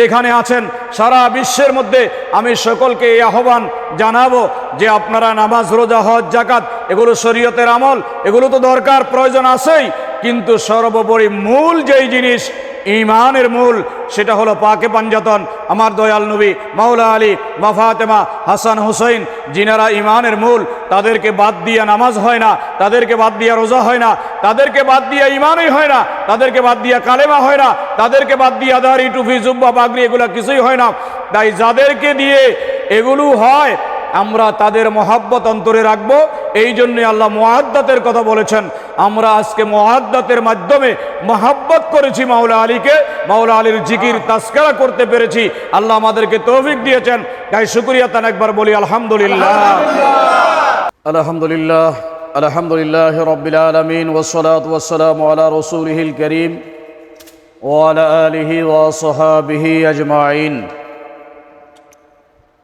যেখানে আছেন, সারা বিশ্বের মধ্যে আমি সকলকে এই আহ্বান জানাব যে আপনারা নামাজ, রোজা, হজ জাকাত এগুলো শরীয়তের আমল, এগুলো তো দরকার, প্রয়োজন আছেই। কিন্তু সর্বোপরি মূল যেই জিনিস ইমানের মূল, সেটা হলো পাকে পাঞ্জাতন, আমার দয়াল নবী, মাওলা আলী মাফাতেমা হাসান হুসাইন যিনারা ইমানের মূল, তাদেরকে বাদ দিয়ে নামাজ হয় না, তাদেরকে বাদ দিয়ে রোজা হয় না, তাদেরকে বাদ দিয়ে ইমানই হয় না, তাদেরকে বাদ দিয়ে কালেমা হয় না, তাদেরকে বাদ দিয়ে আদারি টুফি জুব্বা বাগরি এগুলো কিছুই হয় না। তাই যাদেরকে দিয়ে এগুলো হয় আমরা তাদের মহাব্বত অন্তরে রাখব। এই জন্য আল্লাহ মোহাদ্দাতের কথা বলেছেন, আমরা আজকে মোহাদ্দাতের মাধ্যমে মহাব্বত করেছি মাওলা আলীকে, মাওলা আলীর জিকির তাস্কারা করতে পেরেছি। আল্লাহ আমাদেরকে তৌফিক দিয়েছেন। তাই শুক্রিয়া তান একবার বলি, আলহামদুলিল্লাহ। আলহামদুলিল্লাহ আলহামদুলিল্লাহ রবিল আলমিন ওসলাত ওসালাম আলা রসুলহিল করিম ওয়ালা আলিহি ওয়াসহাবিহি আজমাইন।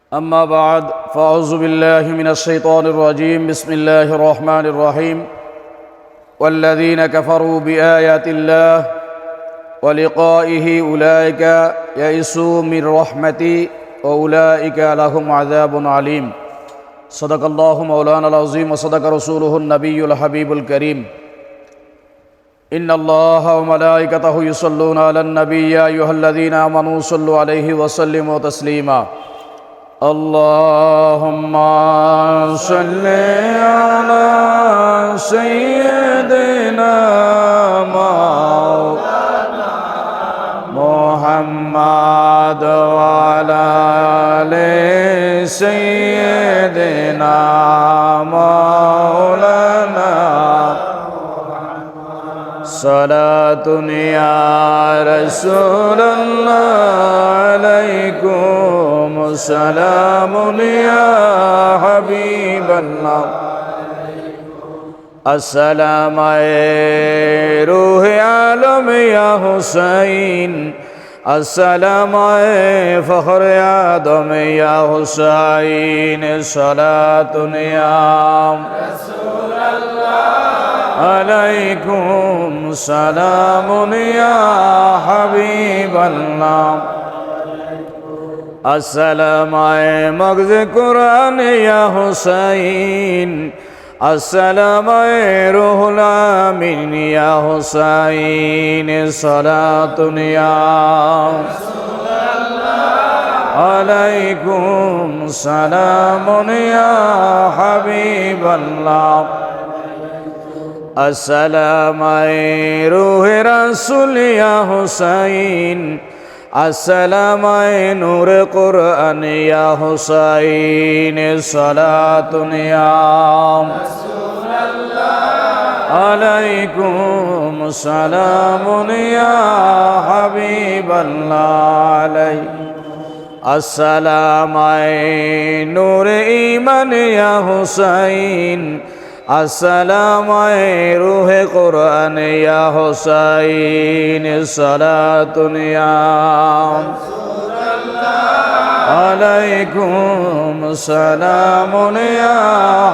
أما بعد فأعوذ بالله من الشيطان الرجيم. بسم الله الرحمن الرحيم. والذين كفروا بآيات الله ولقائه أولئك يئسوا من رحمتي وأولئك لهم عذاب عليم. صدق الله مولانا العظيم وصدق رسوله النبي الحبيب الكريم. إن الله وملائكته يصلون على النبي يا أيها الذين آمنوا صلوا عليه وسلموا تسليما. اللهم صل على سيدنا محمد وعلى آل سيدنا مولانا صلاة يا رسول الله عليكم السلام يا حبيب الله السلام على روح عالم يا حسين السلام على فخر آدم يا حسين صلاة يا عليكم سلام আলাইকুম সালামুনিয়া হাবিবাল্লাহ। আসসালামায়ে মগজ কুরআন ইয়া হুসাইন। আসসালামায়ে রুহুল আমিন ইয়া হুসাইন। সালাতুন আলাইকুম সালামুনিয়া হাবিবাল্লাহ। আসসালামাই রুহে রাসুলিয়া হুসাইন। আসসালামাই নূর কোরআনিয়া হুসাইন। সালাতুনিয়াম আলাইকুম সালামুনিয়া হাবিবাল্লাহ আলাইকুম আসসালামাই নূর ইমানিয়া হুসাইন। আসসালামাই রুহে কোরআন ইয়া হোসাইন সালাতুন আলাইকুম সালামুন ইয়া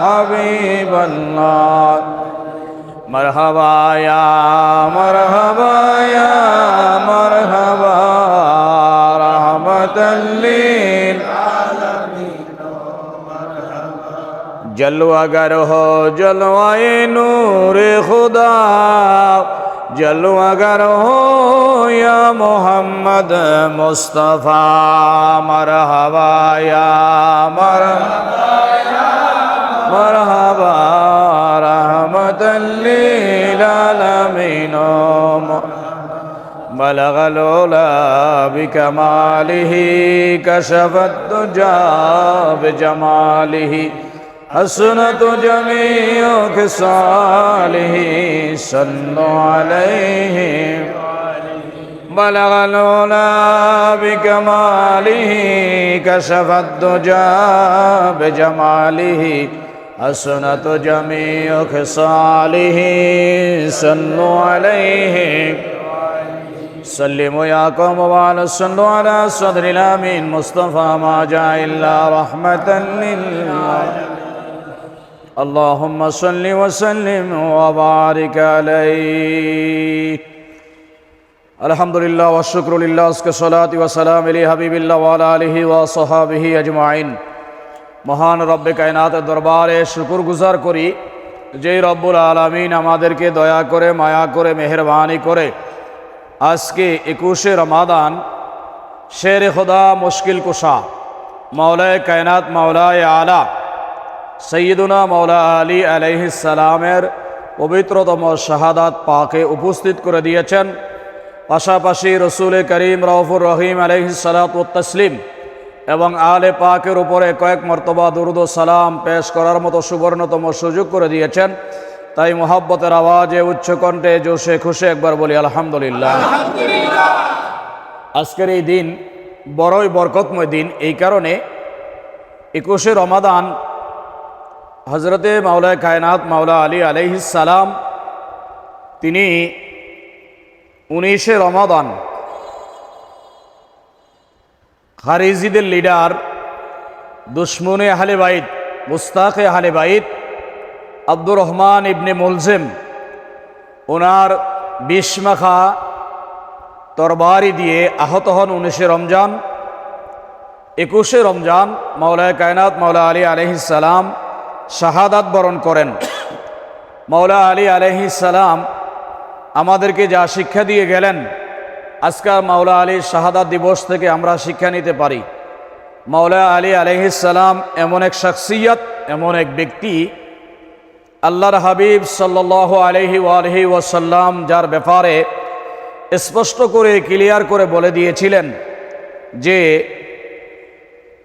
হাবিবাল্লাহ। মারহাবা ইয়া মারহাবা ইয়া জলওয়াগার হো জলওয়ায় নূরে খুদা জলওয়াগার হো ইয়া মোহাম্মদ মুস্তফা, মারহাবা ইয়া মারহাবা মারহাবা রহমতুল্লিল আলামিন بلغ العلا بكماله كشف الدجى بجماله حسنت جميع خصاله صلوا عليه. بلغ العلا بكماله كشف الدجى بجماله. حسنت جميع خصاله صلوا عليه. سلموا يا قوم وعلى صلوا على صدر الآمين. مصطفى ما جاء إلا رحمة لله. اللهم صل وسلم وبارك عليه আলহামদুলিল্লাহ ওয়াশুক্রুলিল্লাহ উসকে সলাতি ওয়াসালাম আলী হাবিবিল্লাহ ওয়ালা আলহি ওয়া সহাবিহি আজমাইন মহান রব্বে কায়নাতের দরবারে শুকুর গুজার করি যেই রব্বুল আলমিন আমাদেরকে দয়া করে মায়া করে মেহরবানি করে আজকে একুশে রমাদান শের খোদা মুশকিল কুশা মাওলায় কায়নাত মাওলায় আলা সৈয়দুনা মৌলা আলী আলাইহিসালামের পবিত্রতম শাহাদাত পাকে উপস্থিত করে দিয়েছেন। পাশাপাশি রসুল করিম রউফুর রহিম আলহিসালাতসলিম এবং আলে পাকের উপরে কয়েক মর্তবা দুরুদ সালাম পেশ করার মতো সুবর্ণতম সুযোগ করে দিয়েছেন। তাই মোহাব্বতের আওয়াজে উচ্চ কণ্ঠে জোশে খুশে একবার বলি আলহামদুলিল্লাহ। আজকের এই দিন বড়ই বরকতময় দিন। এই কারণে একুশে রমাদান হজরতে মাওলা কায়নাত মাওলা আলী আলাইহিসালাম তিনি উনিশে রমাদান খারিজিদের লিডার, দুশ্মনে আহলে বাইত, মুস্তাকে আহলে বাইত, আব্দুর রহমান ইবনে মুলজেম, ওনার বিশমাখা তরবারি দিয়ে আহত হন উনিশে রমজান। একুশে রমজান মাওলায় কায়নাত মাওলা আলী আলহিসাল্লাম শাহাদাত বরণ করেন। মৌলা আলী আলহিসাল্লাম আমাদেরকে যা শিক্ষা দিয়ে গেলেন আজকাল মাওলা আলীর শাহাদাত দিবস থেকে আমরা শিক্ষা নিতে পারি। মাওলা আলী আলহিসাল্লাম এমন এক শখসিয়ত, এমন এক ব্যক্তি, আল্লাহর হাবিব সাল্লাহ আলহি আলহি ওয়াসাল্লাম যার ব্যাপারে স্পষ্ট করে, ক্লিয়ার করে বলে দিয়েছিলেন যে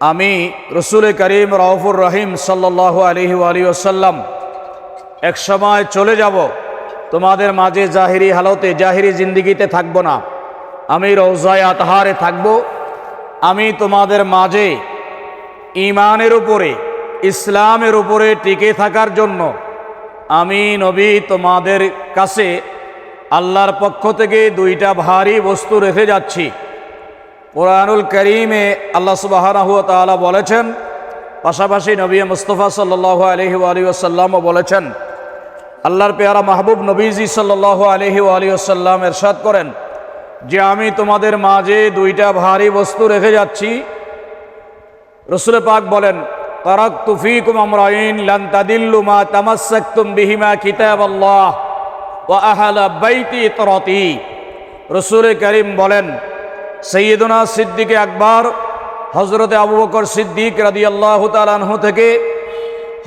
আমি রসুল করিম রউফুর রহিম সাল্লাহ আলহি আলী ওসাল্লাম এক সময় চলে যাব। তোমাদের মাঝে জাহিরি হালতে, জাহিরি জিন্দিগিতে থাকব না। আমি রৌজায় আতহারে থাকব। আমি তোমাদের মাঝে ইমানের উপরে, ইসলামের উপরে টিকে থাকার জন্য আমি নবী তোমাদের কাছে আল্লাহর পক্ষ থেকে দুইটা ভারী বস্তু রেখে যাচ্ছি। কোরআনুল করিমে আল্লাহ সুবাহানাহু তাআলা বলেছেন, পাশাপাশি নবী মুস্তফা সাল্লাহ আলহি আলী আসাল্লামও বলেছেন, আল্লাহর পেয়ারা মাহবুব নবীজি সাল্লাহ আলহি আলী আসাল্লাম এরশাদ করেন, যে আমি তোমাদের মাঝে দুইটা ভারী বস্তু রেখে যাচ্ছি। রসুল পাক বলেন তারাক তুফিকুম আমরাইন লান তাদিল্লু মা বিহিমা কিতাব আল্লাহ ও আহালা বাইতি তরতি রসুল করিম বলেন সৈয়দনা সিদ্দিকে আকবর হজরতে আবু বকর সিদ্দিক রাদি আল্লাহ তালাহ থেকে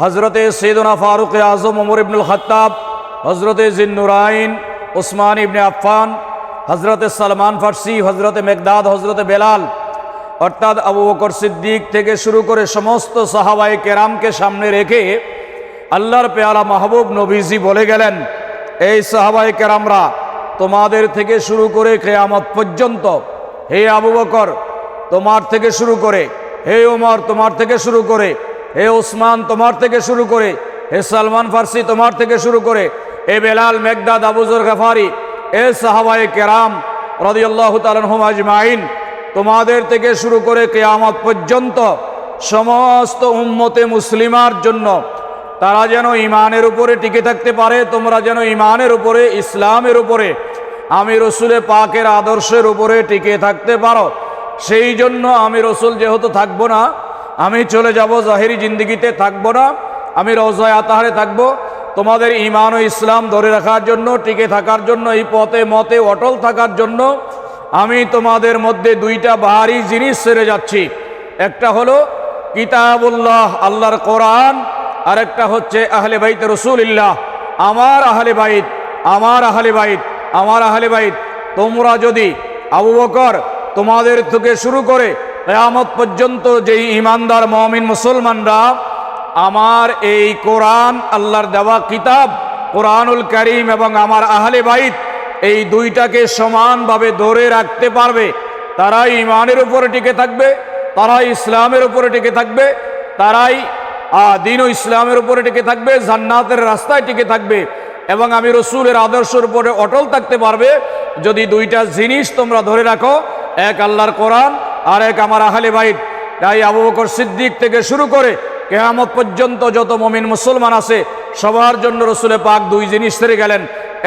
হজরতে সৈদনা ফারুক আজম, ওমর ইবনুল খত্তাব হজরতে জিন্নুরাইন ওসমান ইবনে আফফান হজরতে সালমান ফার্সি হজরতে মেঘদাদ হজরতে বেলাল, অর্থাৎ আবু বকর সিদ্দিক থেকে শুরু করে সমস্ত সাহাবাই কেরামকে সামনে রেখে আল্লাহর পেয়ালা মাহবুব নবীজি বলে গেলেন, এই সাহাবাই কেরামরা, তোমাদের থেকে শুরু করে কেয়ামত পর্যন্ত হে আবু বকর, তোমার থেকে শুরু করে, হে ওমর তোমার থেকে শুরু করে, হে ওসমান তোমার থেকে শুরু করে, হে সালমান ফার্সি তোমার থেকে শুরু করে, এ বেলাল, মেঘদাদ আবুজর গাফারি, এ সাহাবাই কেরাম রদিয়াল্লাহ তালহম তোমাদের থেকে শুরু করে কেয়ামত পর্যন্ত সমস্ত উম্মতে মুসলিমার জন্য তারা যেন ইমানের উপরে টিকে থাকতে পারে, তোমরা যেন ইমানের উপরে, ইসলামের উপরে আমি রসুলে পাকের আদর্শের উপরে টিকে থাকতে পারো। সেই জন্য আমি রসুল যেহেতু থাকব না, আমি চলে যাব জাহেরি জিন্দিগিতে থাকব না, আমি রোজায় আতাহারে থাকব। তোমাদের ইমান ও ইসলাম ধরে রাখার জন্য, টিকে থাকার জন্য, এই পথে মতে অটল থাকার জন্য আমি তোমাদের মধ্যে দুইটা বাহারি জিনিস সেরে যাচ্ছি। একটা হলো কিতাবুল্লাহ, আল্লাহর কোরআন আর একটা হচ্ছে আহলে বাইত রসুলিল্লাহ। আমার আহলে বাইত, আমার আহলে বাইত। আমার আহলে বাইত, তোমরা যদি আবু বকর তোমাদের থেকে শুরু করে কেয়ামত পর্যন্ত যেই ইমানদার মমিন মুসলমানরা, আমার এই কোরআন, আল্লাহর দেওয়া কিতাব, কোরআনুল করিম এবং আমার আহলে বাইত এই দুইটাকে সমানভাবে ধরে রাখতে পারবে। তারাই ইমানের উপরে টিকে থাকবে, তারাই ইসলামের উপরে টিকে থাকবে, তারাই দিন ও ইসলামের উপরে টিকে থাকবে, জান্নাতের রাস্তায় টিকে থাকবে। এবং আমি রসুলের আদর্শের উপরে অটল থাকতে পারবে যদি দুইটা জিনিস তোমরা ধরে রাখো, এক আল্লাহর কোরআন আর এক আমার আহলে বাইত। তাই আবু বকর সিদ্দিক থেকে শুরু করে কেয়ামত পর্যন্ত যত মমিন মুসলমান আছে, সবার জন্য রসুলে পাক দুই জিনিস সেরে গেলেন।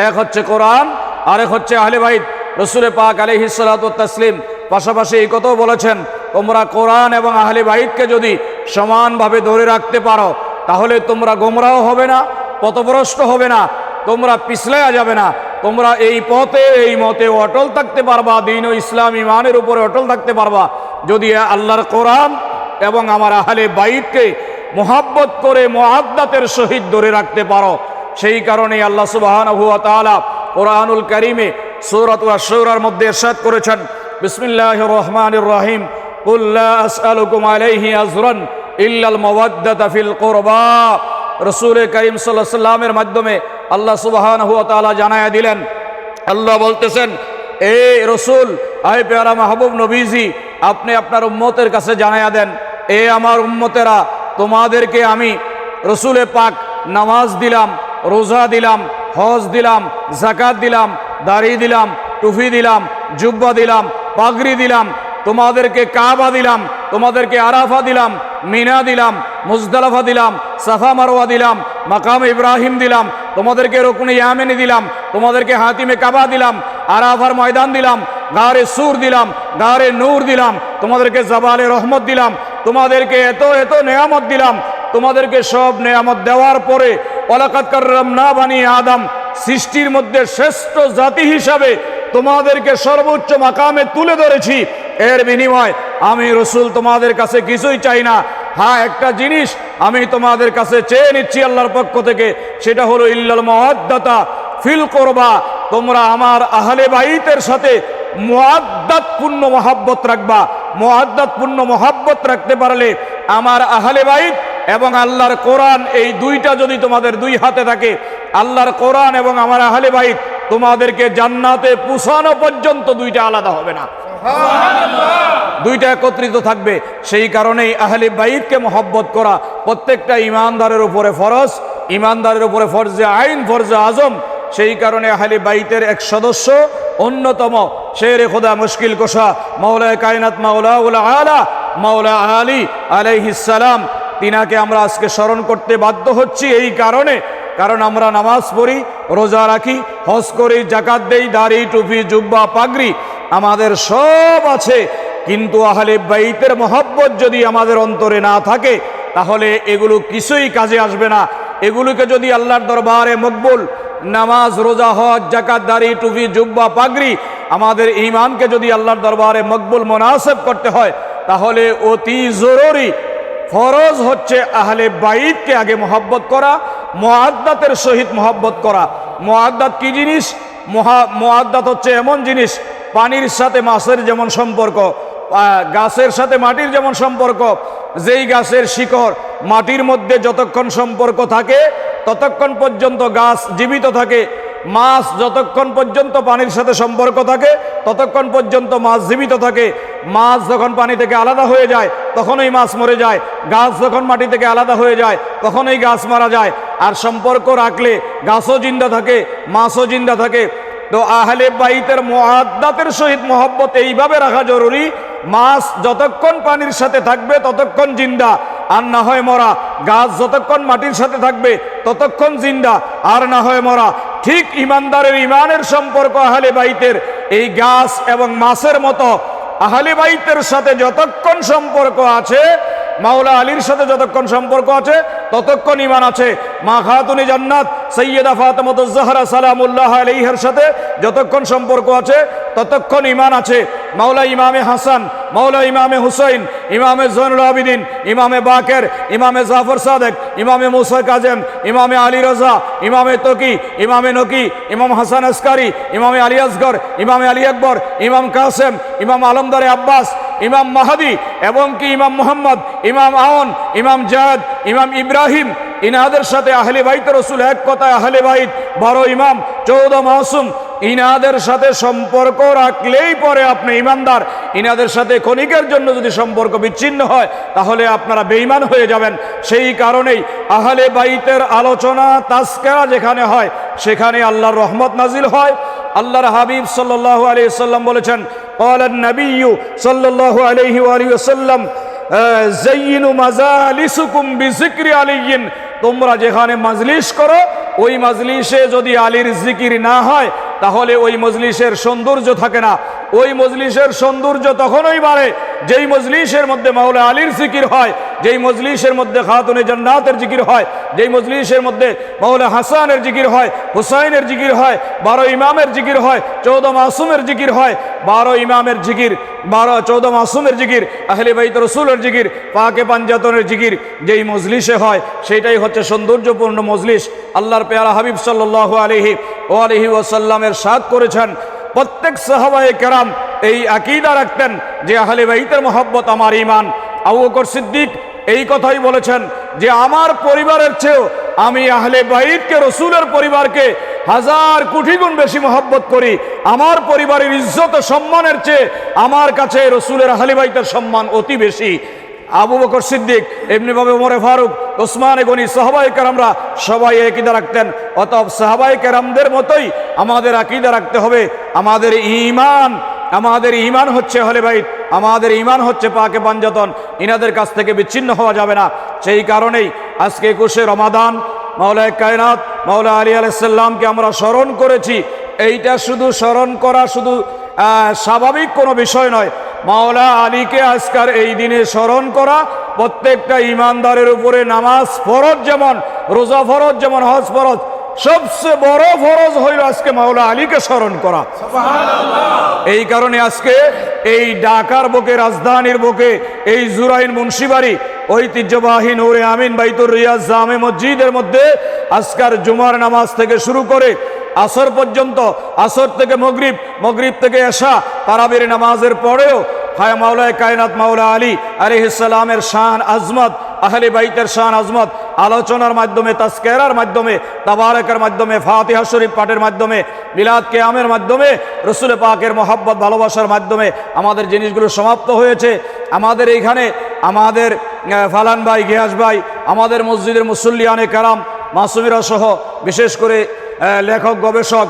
এক হচ্ছে কোরআন আর এক হচ্ছে আহলে বাইত। রসুলে পাক আলহি তসলিম পাশাপাশি এই কথাও বলেছেন, তোমরা কোরআন এবং আহলে বাইতকে যদি সমানভাবে ধরে রাখতে পারো, তাহলে তোমরা গোমরাও হবে না, পথভ্রষ্ট হবে না। তোমরা পিছলেয়া যাবে না। তোমরা এই পথে, এই মতে অটল থাকতে পারবা, দিন ও ইসলাম ইমানের উপরে অটল থাকতে পারবা। যদি আল্লাহর কোরআন এবং আমার আহলে বাইককে মোহাব্বত করে মোহাদ্দাতের সহিত ধরে রাখতে পারো। সেই কারণে আল্লাহ সুবাহান হুয়া তালা কোরআনুল করিমে সৌরত সৌরার মধ্যে এরশাদ করেছেন বিসমিল্লাহ রহমান রহিম ইল্লাল ফিল কুরবা। রসুল করিম সাল্লামের মাধ্যমে আল্লাহ সুবাহান হুয়া তালা দিলেন। আল্লাহ বলতেছেন, এ রসুল আই পেয়ারা মাহবুব নবীজি, আপনি আপনার উম্মতের কাছে জানায়া দেন। এ আমার উম্মতেরা, তোমাদেরকে আমি রসুলে পাক নামাজ দিলাম, রোজা দিলাম, হজ দিলাম জাকাত দিলাম, দাড়ি দিলাম টুফি দিলাম, জুব্বা দিলাম, পাগড়ি দিলাম, তোমাদেরকে কাবা দিলাম, তোমাদেরকে আরাফা দিলাম, মিনা দিলাম, মুজদালাফা দিলাম, সাফা মারোয়া দিলাম, মাকাম ইব্রাহিম দিলাম তোমাদেরকে রকুনে ইয়ামেনি দিলাম, তোমাদেরকে হাতিমে কাবা দিলাম, আরাফার ময়দান দিলাম, গারে সুর দিলাম, গারে নূর দিলাম, তোমাদেরকে জবালে রহমত দিলাম, তোমাদেরকে এত এত নেয়ামত দিলাম, তোমাদেরকে সব নেয়ামত দেওয়ার পরে কার্রাম না বানিয়ে আদম, সৃষ্টির মধ্যে শ্রেষ্ঠ জাতি হিসাবে তোমাদেরকে সর্বোচ্চ মাকামে তুলে ধরেছি। এর বিনিময় আমি রসুল তোমাদের কাছে কিছুই চাই না হ্যাঁ একটা জিনিস আমি তোমাদের কাছে চেয়ে নিচ্ছি আল্লাহর পক্ষ থেকে, সেটা হলো ইল্লাল মহাদ্দাতা ফিল করবা। তোমরা আমার আহলে বাইতের সাথে পূর্ণ মহাব্বত রাখবা। পূর্ণ মহাব্বত রাখতে পারলে আমার আহলে বাইত এবং আল্লাহর কোরআন, এই দুইটা যদি তোমাদের দুই হাতে থাকে, আল্লাহর কোরআন এবং আমার আহলে বাইত, তোমাদেরকে জান্নাতে পুষানো পর্যন্ত দুইটা আলাদা হবে না। দুইটা একত্রিত থাকবে। সেই কারণেই আহলে বাইতকে মহব্বত করা প্রত্যেকটা ইমানদারের উপরে ফরজ, ইমানদারের উপরে ফরজে আইন, ফরজে আজম। সেই কারণে আহলে বাইতের এক সদস্য, অন্যতম শের খোদা মুশকিল কোষা, মাওলায় কায়নাত মাওলা উল আলা, মাওলা আলী আলাইহিসালাম তিনাকে আমরা আজকে স্মরণ করতে বাধ্য হচ্ছি এই কারণে। কারণ আমরা নামাজ পড়ি, রোজা রাখি, হজ করি, জাকাত দেই, দাড়ি, টুপি, জুব্বা, পাগড়ি, আমাদের সব আছে। কিন্তু আহলে বাইতের মহব্বত যদি আমাদের অন্তরে না থাকে, তাহলে এগুলো কিছুই কাজে আসবে না। এগুলোকে যদি আল্লাহর দরবারে মকবুল, নামাজ, রোজা, হজ জাকাত দাড়ি, টুপি, জুব্বা, পাগড়ি আমাদের ইমানকে যদি আল্লাহর দরবারে মকবুল, মোনাসেব করতে হয়, তাহলে অতি জরুরি ফরজ হচ্ছে আহলে বাইতকে আগে মহব্বত করা মোয়াদ্দাতের সহিত মহব্বত করা। মোয়াদ্দাত কি জিনিস? মহা মোয়াদ্দাত হচ্ছে এমন জিনিস, পানির সাথে মাছের যেমন সম্পর্ক গাছের সাথে মাটির যেমন সম্পর্ক, যেই গাছের শিকড় মাটির মধ্যে যতক্ষণ সম্পর্ক থাকে, ততক্ষণ পর্যন্ত গাছ জীবিত থাকে। মাছ যতক্ষণ পর্যন্ত পানির সাথে সম্পর্ক থাকে, ততক্ষণ পর্যন্ত মাছ জীবিত থাকে। মাছ যখন পানি থেকে আলাদা হয়ে যায়, তখনই মাছ মরে যায়। গাছ যখন মাটি থেকে আলাদা হয়ে যায়, তখনই গাছ মারা যায়। আর সম্পর্ক রাখলে গাছও জিন্দা থাকে, মাছও জিন্দা থাকে। তো আহলে বাইতের মহাদ্দাতের সহিত মহব্বত এইভাবে রাখা জরুরি মাছ যতক্ষণ পানির সাথে থাকবে, ততক্ষণ জিন্দা। আর না হয় মরা। গাছ যতক্ষণ মাটির সাথে থাকবে, ততক্ষণ জিন্দা। আর না হয় মরা। ঠিক ইমানদারের ইমানের সম্পর্ক আহলে বাইতের। এই গাছ এবং মাছের মতো আহলে বাইতের সাথে যতক্ষণ সম্পর্ক আছে মাওলা আলীর সাথে যতক্ষণ সম্পর্ক আছে, ততক্ষণ ইমান আছে। মা খাতুনি জান্নাত সৈয়দা ফাতমত জাহরা সালামুল্লাহ আলহের সাথে যতক্ষণ সম্পর্ক আছে, ততক্ষণ ইমান আছে। মাওলা ইমামে হাসান, মাওলা ইমামে হুসাইন, ইমামে জৈনুল আবিদিন, ইমামে বাকের, ইমামে জাফর সাদেক, ইমামে মুসা কাজেম, ইমামে আলী রাজা, ইমামে তকি, ইমামে নকি, ইমাম হাসান আসকারি ইমামে আলী আসগর, ইমামে আলী আকবর, ইমাম কাসেম, ইমাম আলমদারে আব্বাস ইমাম মাহাদি এবং কি ইমাম মোহাম্মদ, ইমাম আওন ইমাম জাহাদ, ইমাম ইব্রাহিম, ইনাদের সাথে আহলে বাইত রসুল এক কথায় আহলে বাইত বারো ইমাম, চৌদ মাসুম, ইনাদের সাথে সম্পর্ক রাখলেই পরে আপনি ইমানদার। ইনাদের সাথে ক্ষণিকের জন্য যদি সম্পর্ক বিচ্ছিন্ন হয়, তাহলে আপনারা বেইমান হয়ে যাবেন। সেই কারণেই আহলে বাইতের আলোচনা তাস্কেরা যেখানে হয়, সেখানে আল্লাহর রহমত নাজিল হয়। আল্লাহর হাবিব সাল্লাহ আলী সাল্লাম বলেছেন قال النبي صلى الله عليه وآله وسلم জাইনু মাজালিসুকুম বিজিক্রি আলিয়িন তোমরা যেখানে মাজলিস করো ওই মাজলিসে যদি আলীর জিকির না হয় তাহলে ওই মজলিসের সৌন্দর্য থাকে না ওই মজলিসের সৌন্দর্য তখনই বাড়ে, যেই মজলিসের মধ্যে মাওলা আলীর জিকির হয়, যেই মজলিসের মধ্যে খাতুনে জান্নাতের জিকির হয়, যেই মজলিসের মধ্যে মাওলা হাসানের জিকির হয়, হুসাইনের জিকির হয়, বারো ইমামের জিকির হয় চৌদ মাসুমের জিকির হয়, বারো ইমামের জিকির, বারো চৌদ মাসুমের জিকির, আহলে বাইত রসুলের জিকির, পাকে পাঞ্জাতনের জিকির, যেই মজলিসে হয় সেটাই হচ্ছে সৌন্দর্যপূর্ণ মজলিস। আল্লাহর পেয়ারা হাবিব আলহি ও আলহি ওসাল্লামের সাদ করেছেন প্রত্যেক সাহাবায়ে কেরাম এই আকিদা রাখতেন যে আহলে বাইতের মহব্বত আমার ইমান আবু সিদ্দিক এই কথাই বলেছেন যে, আমার পরিবারের চেয়েও আমি আহলে বাইতকে, রসুলের পরিবারকে হাজার কোটি গুণ বেশি মহব্বত করি। আমার পরিবারের ইজ্জত সম্মানের চেয়ে আমার কাছে রসুলের আহলে বাইতের সম্মান অতি বেশি। আবু বকর সিদ্দিক, এমনিভাবে ওমরে ফারুক, ওসমান গনি সাহাবাই কেরামরা সবাই একইদা রাখতেন। অতএব সাহাবাই কেরামদের মতোই আমাদের আকিদা রাখতে হবে। আমাদের ইমান আমাদের ইমান হচ্ছে হলে ভাই আমাদের ইমান হচ্ছে পাকে পাঞ্জাতন ইনাদের কাছ থেকে বিচ্ছিন্ন হওয়া যাবে না। সেই কারণেই আজকে একুশে রমাদান, মাওলায় কায়নাত, মাওলা আলী আলাইসাল্লামকে আমরা স্মরণ করেছি। এইটা শুধু স্মরণ করা শুধু স্বাভাবিক কোনো বিষয় নয়। মাওলা আলীকে আজকার এই দিনে স্মরণ করা, প্রত্যেকটা ইমানদারের উপরে নামাজ ফরজ যেমন, রোজা ফরজ যেমন, হজ ফরজ সবচেয়ে বড় ফরজ হইল আজকে মাওলা আলীকে স্মরণ করা। এই কারণে আজকে এই ঢাকার বুকে রাজধানীর বুকে এই জুরাইন মুন্সিবাড়ি ঐতিহ্যবাহী নূরে আমিন বাইতুর রিয়াজ জামে মসজিদের মধ্যে আজকার জুমার নামাজ থেকে শুরু করে আসর পর্যন্ত আসর থেকে মগরিব মগরিব থেকে এসা তারাবির নামাজের পরেও হায় মাওলায় কায়নাত মাওলা আলী আলিহিসালামের শান আজমত, আহলে বাইতের শান আজমত, আলোচনার মাধ্যমে তাস্কেরার মাধ্যমে, তাবারকের মাধ্যমে, ফাতিহা শরীফ পাঠের মাধ্যমে, মিলাদ কেয়ামের মাধ্যমে, রসুল পাকের মোহাব্বত, ভালোবাসার মাধ্যমে আমাদের জিনিসগুলো সমাপ্ত হয়েছে। আমাদের এইখানে, আমাদের ফালান ভাই, গিয়াস ভাই, আমাদের মসজিদের মুসল্লিয়ানে কারাম, মাসুমিরা সহ, বিশেষ করে লেখক, গবেষক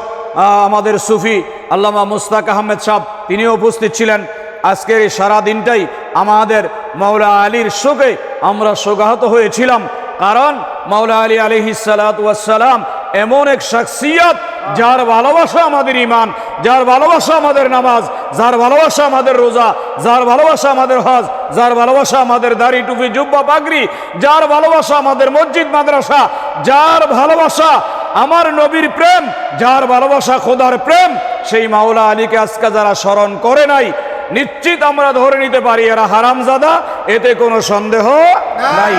আমাদের সুফি আল্লামা মুস্তাক আহমেদ সাহ তিনিও উপস্থিত ছিলেন। আজকের এই সারা দিনটাই আমাদের মাওলা আলীর শোকে আমরা শোকাহত হয়েছিলাম। কারণ মাওলা আলী আলিহি সালাম এমন এক শখসিয়ত, যার ভালোবাসা আমাদের ইমান যার ভালোবাসা আমাদের নামাজ, যার ভালোবাসা আমাদের রোজা, যার ভালোবাসা আমাদের হজ, যার ভালোবাসা আমাদের দাড়ি, টুপি, জুব্বা, পাগড়ি, যার ভালোবাসা আমাদের মসজিদ, মাদ্রাসা, যার ভালোবাসা আমার নবীর প্রেম, যার ভালোবাসা খোদার প্রেম, সেই মাওলা আলীকে আজকে যারা স্মরণ করে নাই নিশ্চিত আমরা ধরে নিতে পারি এরা হারামজাদা এতে কোনো সন্দেহ নাই।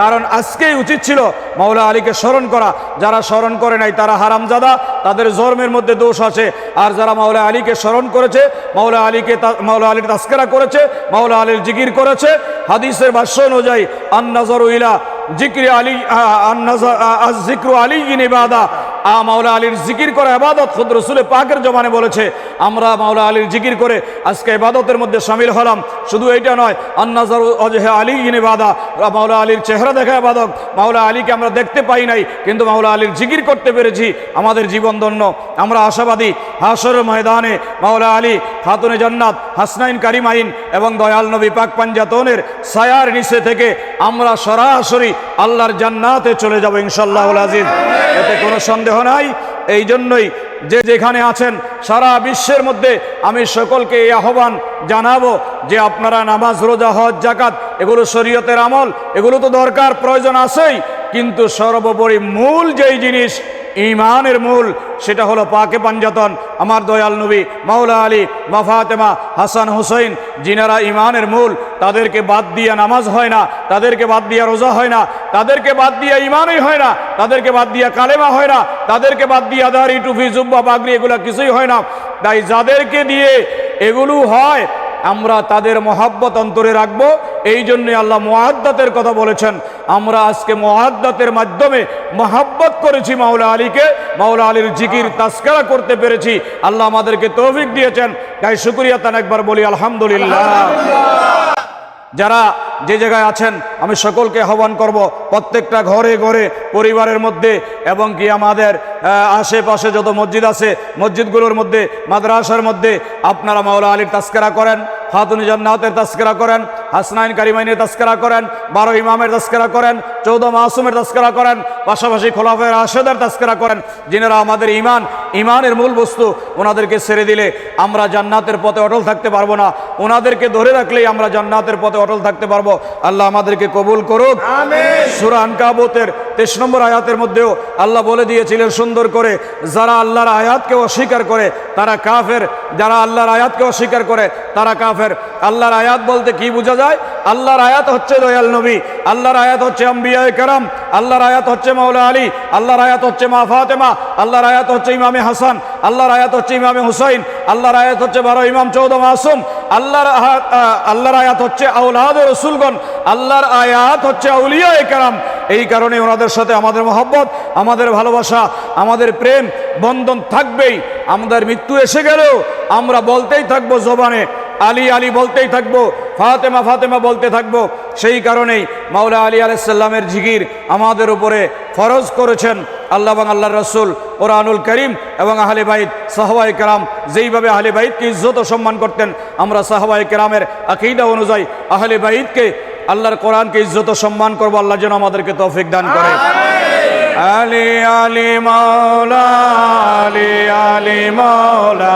কারণ আজকেই উচিত ছিল মাওলা আলীকে স্মরণ করা। যারা স্মরণ করে নাই তারা হারামজাদা তাদের জন্মের মধ্যে দোষ আছে। আর যারা মাওলা আলীকে স্মরণ করেছে মাওলা আলীকে মাওলা আলীর তাস্করা করেছে মাওলা আলীর জিকির করেছে হাদিসের ভাষ্য অনুযায়ী আন্নাজর ইলা জিক্রি আলী জিক্রু আলী ইবাদা। আ, মাওলা আলীর জিকির করা আবাদত খুদ রসুলে পাকের জমানে বলেছে। আমরা মাওলা আলীর জিকির করে আজকে ইবাদতের মধ্যে সামিল হলাম। শুধু এইটা নয় আন্নাজার অজহে আলী ইবাদা মাওলা আলীর চেহারা দেখা আবাদত মাওলা আলীকে আমরা দেখতে পাই নাই, কিন্তু মাওলা আলীর জিকির করতে পেরেছি। আমাদের জীবন ধন্য, আমরা আশাবাদী। হাসর ময়দানে মাওলা আলী খাতুনে জান্নাত, হাসনাইন কারিমাইন এবং দয়াল নবী পাক পাঞ্জাতনের সায়ার নিচে থেকে আমরা সরাসরি আল্লাহর জান্নাতে চলে যাব ইনশাল্লাহ আজিজ। এতে কোনো সন্দেহ নাই। এই জন্যই যে যেখানে আছেন, সারা বিশ্বের মধ্যে আমি সকলকে এই আহ্বান জানাব যে আপনারা নামাজ, রোজা, হজ জাকাত এগুলো শরীয়তের আমল, এগুলো তো দরকার, প্রয়োজন আছেই। কিন্তু সর্বোপরি মূল যেই জিনিস ইমানের মূল, সেটা হলো পাকে পাঞ্জাতন। আমার দয়াল নবী, মাওলা আলী মাফাতেমা হাসান হুসাইন, যিনারা ইমানের মূল, তাদেরকে বাদ দিয়া নামাজ হয় না, তাদেরকে বাদ দিয়া রোজা হয় না, তাদেরকে বাদ দিয়া ইমানই হয় না, তাদেরকে বাদ দিয়া কালেমা হয় না, তাদেরকে বাদ দিয়া দাড়ি, টুপি, জুব্বা বাগরি এগুলো কিছুই হয় না। তাই যাদেরকে দিয়ে এগুলো হয় আমরা তাদের মহাব্বত অন্তরে রাখব। এই জন্যে আল্লাহ মহাদ্দাতের কথা বলেছেন, আমরা আজকে মহাদ্দাতের মাধ্যমে মহাব্বত করেছি মাওলা আলীকে। মাওলা আলীর জিকির তাস্কারা করতে পেরেছি। আল্লাহ আমাদেরকে তৌফিক দিয়েছেন। তাই শুক্রিয়া তান একবার বলি, আলহামদুলিল্লাহ। যারা যে জায়গায় আছেন, আমি সকলকে আহ্বান করব, প্রত্যেকটা ঘরে ঘরে পরিবারের মধ্যে এবং কি আমাদের আশেপাশে যত মসজিদ আছে, মসজিদগুলোর মধ্যে, মাদ্রাসার মধ্যে আপনারা মাওলা আলীর তাস্করা করেন, খাতুন জান্নাতের তাস্করা করেন, হাসনাইন কারিমাইনের তাস্করা করেন, বারো ইমামের তাস্করা করেন চৌদ মাসুমের তাস্করা করেন, পাশাপাশি খোলাফের আশেদের তাস্করা করেন, যিনারা আমাদের ইমান ইমানের মূল বস্তু, ওনাদেরকে ছেড়ে দিলে আমরা জান্নাতের পথে অটল থাকতে পারব না। ওনাদেরকে ধরে রাখলেই আমরা জান্নাতের পথে অটল থাকতে পারব আল্লাহ আমাদেরকে কবুল করুক। সুরা আনকাবতের তেইশ নম্বর আয়াতের মধ্যেও আল্লাহ বলে দিয়েছিলেন সুন্দর করে যারা আল্লাহর আয়াতকে অস্বীকার করে তারা কাফের। যারা আল্লাহর আয়াতকে অস্বীকার করে তারা কাফের। আল্লাহর আয়াত বলতে কি বোঝা যায়? আল্লাহর আয়াত হচ্ছে দয়াল নবী। আল্লাহর আয়াত হচ্ছে আম্বিয়ায় কারাম। আল্লাহর আয়াত হচ্ছে মাওলা আলী। আল্লাহর আয়াত হচ্ছে মা ফাতেমা। আল্লাহর আয়াত হচ্ছে ইমামে হাসান। আল্লাহর আয়াত হচ্ছে ইমামে হুসাইন। আল্লাহর আয়াত হচ্ছে বারো ইমাম চৌদ মাসুম। আল্লাহর আল্লাহর আয়াত হচ্ছে আউলাদ রসুলগণ, আল্লাহর আয়াত হচ্ছে আউলিয়া কারাম। এই কারণে ওনাদের সাথে আমাদের মহব্বত, আমাদের ভালোবাসা, আমাদের প্রেম বন্ধন থাকবেই। আমাদের মৃত্যু এসে গেলেও আমরা বলতেই থাকব জবানে, আলী আলী বলতেই থাকব, ফাতেমা ফাতেমা বলতে থাকব। সেই কারণেই মাওলা আলী আলাইসাল্লামের জিগির আমাদের উপরে ফরজ করেছেন। আল্লাহ এবং আল্লাহ রসুল, কোরআনুল করিম এবং আহলে বাইত সাহবাই কেরাম যেইভাবে আহলে বাইতকে ইজ্জত ও সম্মান করতেন, আমরা সাহবাই কেরামের আকিদা অনুযায়ী আহলে বাইতকে আল্লাহর কোরআনকে ইজ্জত সম্মান করব, আল্লাহ যেন আমাদেরকে তৌফিক দান করে। আলী আলী, মাওলা, আলী আলী, মাওলা,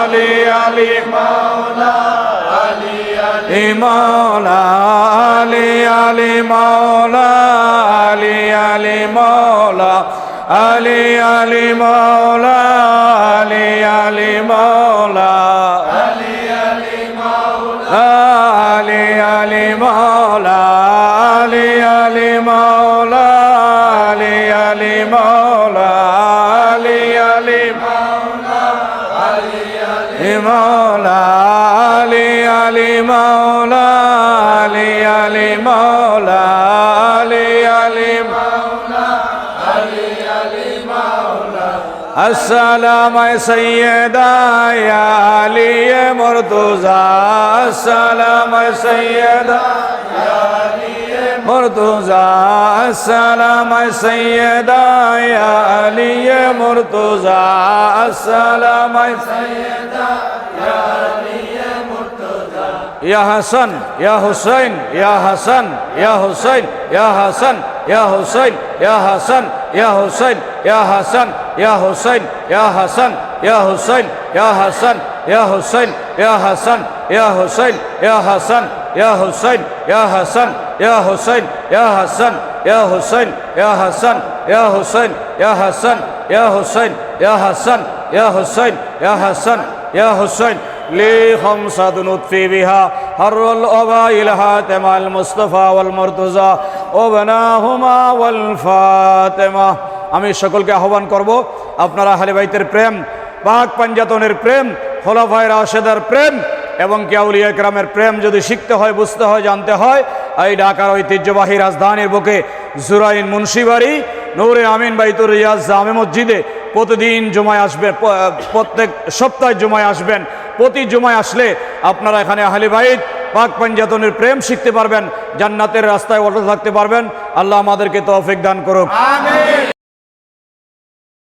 আলী আলী আলী, মাওলা, আলী আলী, মাওলা, আলী আলী, মাওলা। আলী আলী মাওলা আলী আলী মাওলা। السلام سيدا يا علي مرتضى السلام سيدا يا علي مرتضى السلام سيدا يا علي مرتضى السلام سيدا يا حسن يا حسين يا حسن يا حسين يا حسن يا حسين يا حسن ইয়া হুসাইন ইয়া হাসান ইয়া হুসাইন ইয়া হাসান ইয়া হুসাইন ইয়া হাসান ইয়া হুসাইন ইয়া হাসান ইয়া হুসাইন ইয়া হাসান ইয়া হুসাইন ইয়া হাসান ইয়া হুসাইন ইয়া হাসান ইয়া হুসাইন ইয়া হাসান ইয়া হুসাইন ইয়া হাসান ইয়া হুসাইন ইয়া হাসান ইয়া হুসাইন ইয়া হাসান ইয়া হুসাইন لي خمسة نطفي بها حر الأبائل حاتم المصطفى والمرتضى وبناهما والفاطمة আমি সকলকে আহ্বান করব আপনারা আহলে বাইতের প্রেম পাক পাঞ্জাতনের প্রেম খোলাফায় রাশেদার প্রেম এবং কেউলিয়া গ্রামের প্রেম যদি শিখতে হয় বুঝতে হয় জানতে হয় এই ঢাকার ঐতিহ্যবাহী রাজধানীর বুকে জুরাইন মুন্সিবাড়ি নৌরে আমিন বাইতুর রিয়াজ জামে মসজিদে প্রতিদিন জমায় আসবেন প- প্রত্যেক সপ্তাহে জমায় আসবেন প্রতি জুমায় আসলে আপনারা এখানে আহলে পাক পাঞ্জাতনের প্রেম শিখতে পারবেন, জান্নাতের রাস্তায় অটো থাকতে পারবেন। আল্লাহ আমাদেরকে তৌফিক দান করুক।